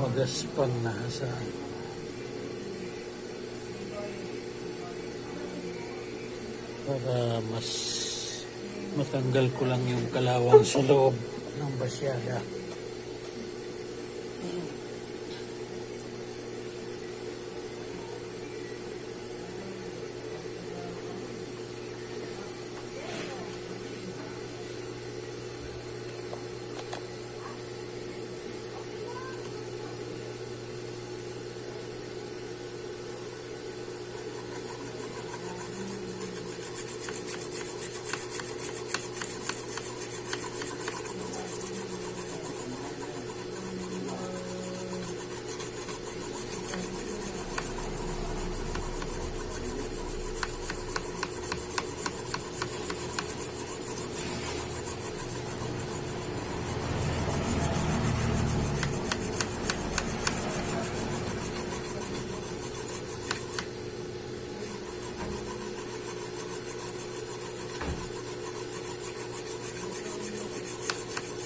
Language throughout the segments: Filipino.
magaspang na hasaan. Para mas matanggal ko lang yung kalawang sa loob ng basyada.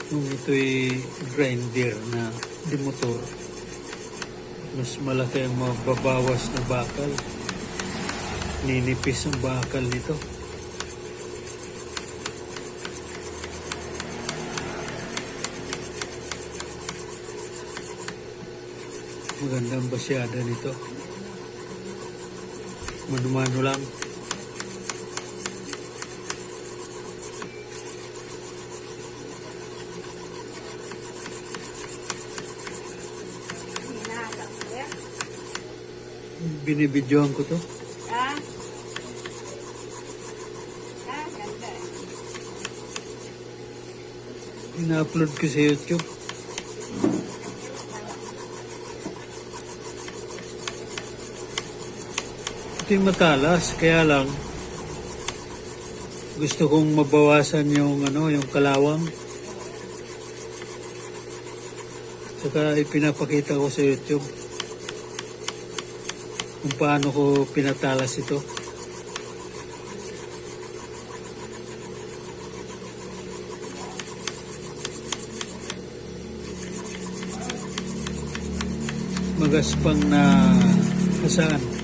Kung ito'y grinder na di motor, mas malaki ang mababawas na bakal. Ninipis ang bakal nito. Magandang basyada nito. Mano-mano lang. Binibidyohan ko to. Ah? Ah, ganda. Ina-upload ko sa YouTube. Ito yung matalas, kaya lang gusto kong mabawasan yung ano, yung kalawang. Saka ipinapakita ko sa YouTube kung paano ko pinatalas ito. magaspang na hasaan.